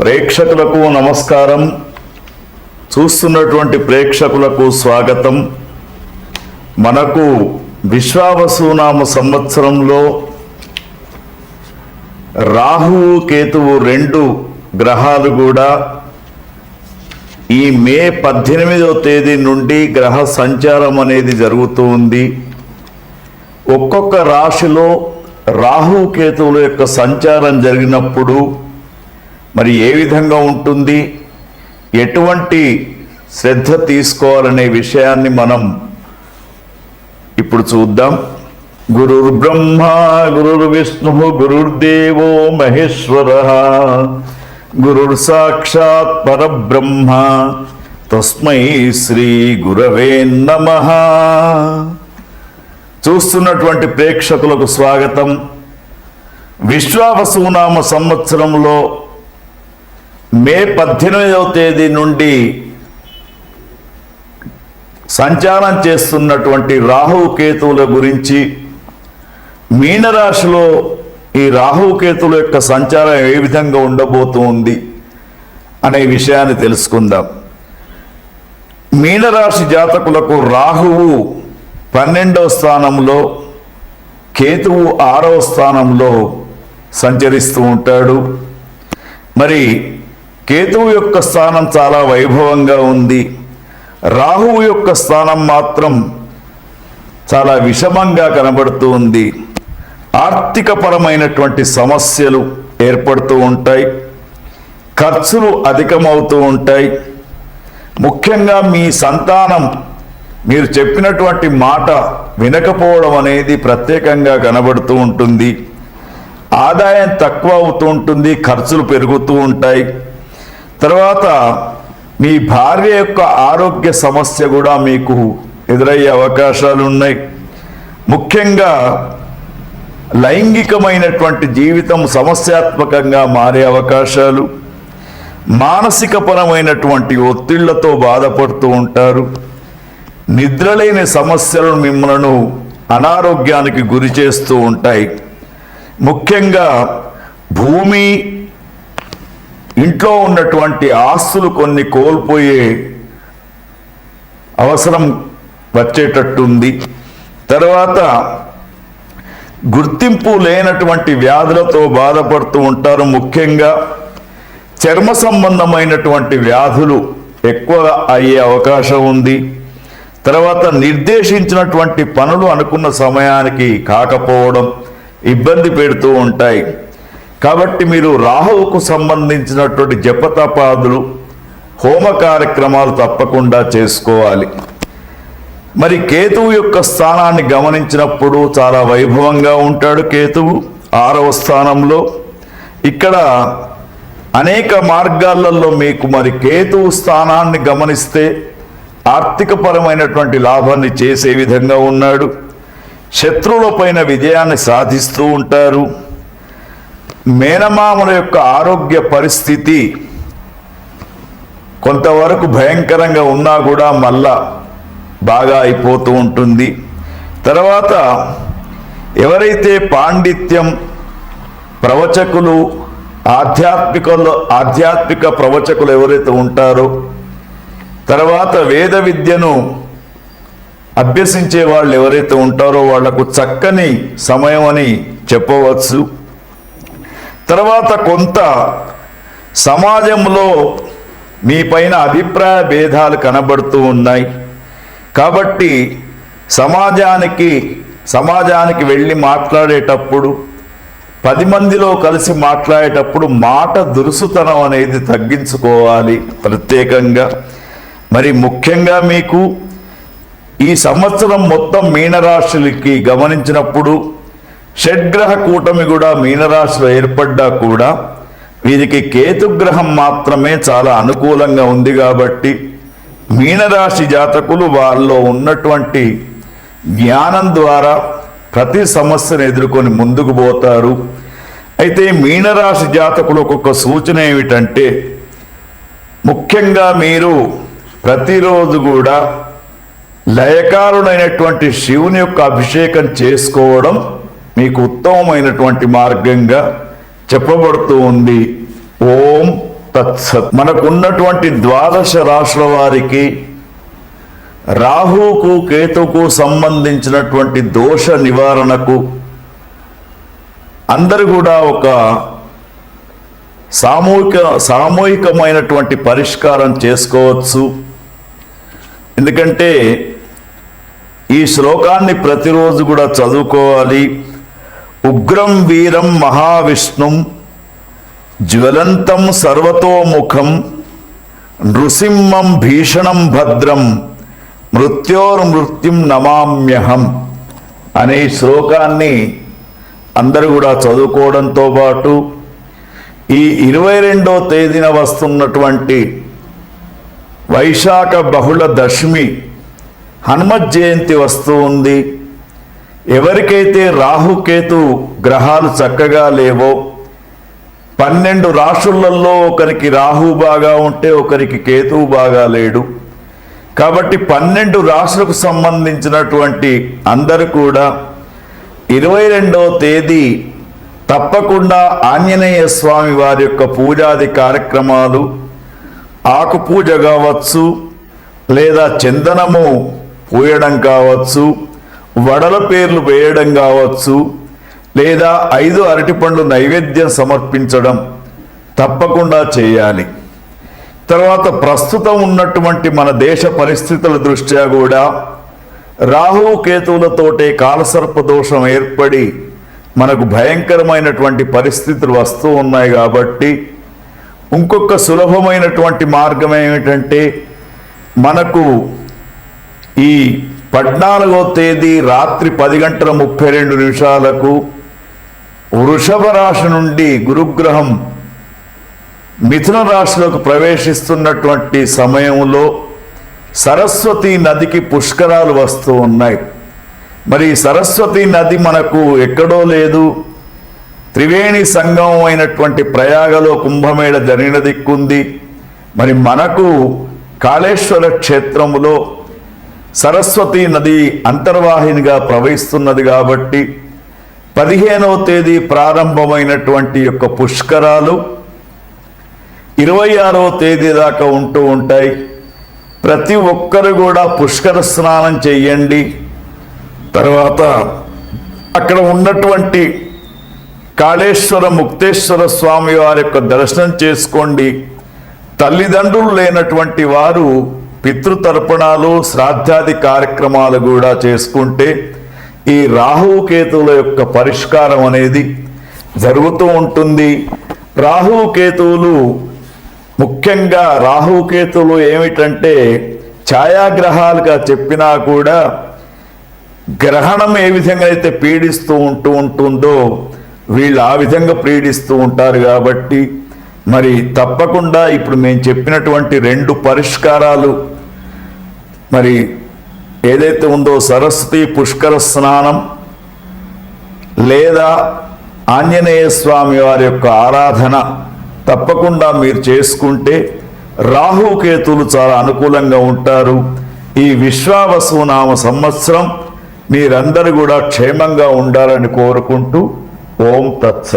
ప్రేక్షకులకు నమస్కారం. చూస్తున్నటువంటి ప్రేక్షకులకు స్వాగతం. మనకు విశ్వావసునామ సంవత్సరంలో రాహువు కేతువు రెండు గ్రహాలు కూడా ఈ మే పద్దెనిమిదవ తేదీ నుండి గ్రహ సంచారం అనేది జరుగుతూ ఉంది. ఒక్కొక్క రాశిలో రాహు కేతువుల యొక్క సంచారం జరిగినప్పుడు మరి ఏ విధంగా ఉంటుంది? ఎటువంటి శ్రద్ధ తీసుకోవాలనే విషయాన్ని మనం ఇప్పుడు చూద్దాం. గురుర్ బ్రహ్మ గురుర్ విష్ణు గురుర్దేవో మహేశ్వర గురుర్ సాక్షాత్ పరబ్రహ్మ తస్మై శ్రీ గురవే నమ. చూస్తున్నటువంటి ప్రేక్షకులకు స్వాగతం. విశ్వావసునామ సంవత్సరంలో మే పద్దెనిమిదవ తేదీ నుండి సంచారం చేస్తున్నటువంటి రాహుకేతువుల గురించి మీనరాశిలో ఈ రాహువు కేతువుల యొక్క సంచారం ఏ విధంగా ఉండబోతుంది అనే విషయాన్ని తెలుసుకుందాం. మీనరాశి జాతకులకు రాహువు పన్నెండవ స్థానంలో కేతువు ఆరవ స్థానంలో సంచరిస్తూ ఉంటాడు. మరి కేతువు యొక్క స్థానం చాలా వైభవంగా ఉంది. రాహువు యొక్క స్థానం మాత్రం చాలా విషమంగా కనబడుతూ ఉంది. ఆర్థికపరమైనటువంటి సమస్యలు ఏర్పడుతూ ఉంటాయి. ఖర్చులు అధికమవుతూ ఉంటాయి. ముఖ్యంగా మీ సంతానం మీరు చెప్పినటువంటి మాట వినకపోవడం అనేది ప్రత్యేకంగా కనబడుతూ ఉంటుంది. ఆదాయం తక్కువ అవుతూ ఉంటుంది ఖర్చులు పెరుగుతూ ఉంటాయి. తర్వాత మీ భార్య యొక్క ఆరోగ్య సమస్య కూడా మీకు ఎదురయ్యే అవకాశాలు ఉన్నాయి ముఖ్యంగా లైంగికమైనటువంటి జీవితం సమస్యాత్మకంగా మారే అవకాశాలు మానసికపరమైనటువంటి ఒత్తిళ్ళతో బాధపడుతూ ఉంటారు. నిద్రలేని సమస్యలు మిమ్మలను అనారోగ్యానికి గురి చేస్తూ ఉంటాయి. ముఖ్యంగా భూమి ఇంట్లో ఉన్నటువంటి ఆస్తులు కొన్ని కోల్పోయే అవసరం వచ్చేటట్టుంది. తర్వాత గుర్తింపు లేనటువంటి వ్యాధులతో బాధపడుతూ ఉంటారు. ముఖ్యంగా చర్మ సంబంధమైనటువంటి వ్యాధులు ఎక్కువ అయ్యే అవకాశం ఉంది. తర్వాత నిర్దేశించినటువంటి పనులు అనుకున్న సమయానికి కాకపోవడం ఇబ్బంది పెడుతూ ఉంటాయి. కాబట్టి మీరు రాహువుకు సంబంధించినటువంటి జపతపాదులు హోమ కార్యక్రమాలు తప్పకుండా చేసుకోవాలి. మరి కేతువు యొక్క స్థానాన్ని గమనించినప్పుడు చాలా వైభవంగా ఉంటాడు కేతువు ఆరవ స్థానంలో. ఇక్కడ అనేక మార్గాలలో మీకు మరి కేతువు స్థానాన్ని గమనిస్తే ఆర్థికపరమైనటువంటి లాభాన్ని చేసే విధంగా ఉన్నాడు. శత్రువులపైన విజయాన్ని సాధిస్తూ ఉంటారు. మేనమామల యొక్క ఆరోగ్య పరిస్థితి కొంతవరకు భయంకరంగా ఉన్నా కూడా మళ్ళా బాగా అయిపోతూ ఉంటుంది. తర్వాత ఎవరైతే పాండిత్యం ప్రవచకులు ఆధ్యాత్మికలో ఆధ్యాత్మిక ప్రవచకులు ఎవరైతే ఉంటారో తర్వాత వేద విద్యను అభ్యసించే వాళ్ళు ఎవరైతే ఉంటారో వాళ్ళకు చక్కని సమయం అని చెప్పవచ్చు. తర్వాత కొంత సమాజంలో మీ పైన అభిప్రాయ భేదాలు కనబడుతూ ఉన్నాయి. కాబట్టి సమాజానికి సమాజానికి వెళ్ళి మాట్లాడేటప్పుడు పది మందిలో కలిసి మాట్లాడేటప్పుడు మాట దురుసుతనం అనేది తగ్గించుకోవాలి ప్రత్యేకంగా. మరి ముఖ్యంగా మీకు ఈ సంవత్సరం మొత్తం మీనరాశులకి గమనించినప్పుడు షడ్గ్రహ కూటమి కూడా మీనరాశిలో ఏర్పడ్డా కూడా వీరికి కేతుగ్రహం మాత్రమే చాలా అనుకూలంగా ఉంది కాబట్టి మీనరాశి జాతకులు వాళ్ళలో ఉన్నటువంటి జ్ఞానం ద్వారా ప్రతి సమస్యను ఎదుర్కొని ముందుకు పోతారు. అయితే మీనరాశి జాతకులకు ఒక సూచన ఏమిటంటే ముఖ్యంగా మీరు ప్రతిరోజు కూడా లయకారుడైనటువంటి శివుని యొక్క అభిషేకం చేసుకోవడం మీకు ఉత్తమమైనటువంటి మార్గంగా చెప్పబడుతూ ఉంది. ఓం తత్సత్. మనకున్నటువంటి ద్వాదశ రాశుల వారికి రాహుకు కేతుకు సంబంధించినటువంటి దోష నివారణకు అందరు కూడా ఒక సామూహిక సామూహికమైనటువంటి పరిష్కారం చేసుకోవచ్చు. ఎందుకంటే ఈ శ్లోకాన్ని ప్రతిరోజు కూడా చదువుకోవాలి. ఉగ్రం వీరం మహావిష్ణుం జ్వలంతం సర్వతోముఖం నృసింహం భీషణం భద్రం మృత్యోర్మృత్యుం నమామ్యహం అనే శ్లోకాన్ని అందరూ కూడా చదువుకోవడంతో పాటు ఈ ఇరవై రెండో తేదీన వస్తున్నటువంటి వైశాఖ బహుళ దశమి హనుమత్ జయంతి వస్తూ ఉంది. ఎవరికైతే రాహుకేతు గ్రహాలు చక్కగా లేవో పన్నెండు రాశులలో ఒకరికి రాహు బాగా ఉంటే ఒకరికి కేతువు బాగా లేడు. కాబట్టి పన్నెండు రాశులకు సంబంధించినటువంటి అందరూ కూడా ఇరవై రెండవ తేదీ తప్పకుండా ఆంజనేయ స్వామి వారి యొక్క పూజాది కార్యక్రమాలు ఆకుపూజ కావచ్చు లేదా చందనము పూయడం కావచ్చు వడల పేర్లు వేయడం కావచ్చు లేదా ఐదు అరటిపండ్లు నైవేద్యం సమర్పించడం తప్పకుండా చేయాలి. తర్వాత ప్రస్తుతం ఉన్నటువంటి మన దేశ పరిస్థితుల దృష్ట్యా కూడా రాహు కేతువులతోటే కాలసర్ప దోషం ఏర్పడి మనకు భయంకరమైనటువంటి పరిస్థితులు వస్తూ ఉన్నాయి కాబట్టి ఇంకొక సులభమైనటువంటి మార్గం ఏమిటంటే మనకు ఈ పద్నాలుగో తేదీ రాత్రి పది గంటల ముప్పై రెండు నిమిషాలకు వృషభ రాశి నుండి గురుగ్రహం మిథున రాశిలోకి ప్రవేశిస్తున్నటువంటి సమయంలో సరస్వతి నదికి పుష్కరాలు వస్తూ ఉన్నాయి. మరి సరస్వతి నది మనకు ఎక్కడో లేదు. త్రివేణి సంగమం అయినటువంటి ప్రయాగలో కుంభమేళ జరిగిన దిక్కుంది. మరి మనకు కాళేశ్వర క్షేత్రములో సరస్వతి నది అంతర్వాహినిగా ప్రవహిస్తున్నది కాబట్టి పదిహేనవ తేదీ ప్రారంభమైనటువంటి యొక్క పుష్కరాలు ఇరవై ఆరవ తేదీ దాకా ఉంటూ ఉంటాయి. ప్రతి ఒక్కరు కూడా పుష్కర స్నానం చెయ్యండి. తర్వాత అక్కడ ఉన్నటువంటి కాళేశ్వర ముక్తేశ్వర స్వామి వారి యొక్క దర్శనం చేసుకోండి. తల్లిదండ్రులు లేనటువంటి వారు పితృతర్పణాలు శ్రాద్ధాది కార్యక్రమాలు కూడా చేసుకుంటే ఈ రాహుకేతువుల యొక్క పరిష్కారం అనేది జరుగుతూ ఉంటుంది. రాహుకేతువులు ముఖ్యంగా రాహుకేతువులు ఏమిటంటే ఛాయాగ్రహాలుగా చెప్పినా కూడా గ్రహణం ఏ విధంగా అయితే పీడిస్తూ ఉంటూ ఉంటుందో వీళ్ళు ఆ విధంగా పీడిస్తూ ఉంటారు కాబట్టి మరి తప్పకుండా ఇప్పుడు మేము చెప్పినటువంటి రెండు పరిష్కారాలు మరి ఏదైతే ఉందో సరస్వతి పుష్కర స్నానం లేదా ఆంజనేయ స్వామి వారి యొక్క ఆరాధన తప్పకుండా మీరు చేసుకుంటే రాహుకేతులు చాలా అనుకూలంగా ఉంటారు. ఈ విశ్వావసు నామ సంవత్సరం మీరందరూ కూడా క్షేమంగా ఉండాలని కోరుకుంటూ ఓం తత్సత్.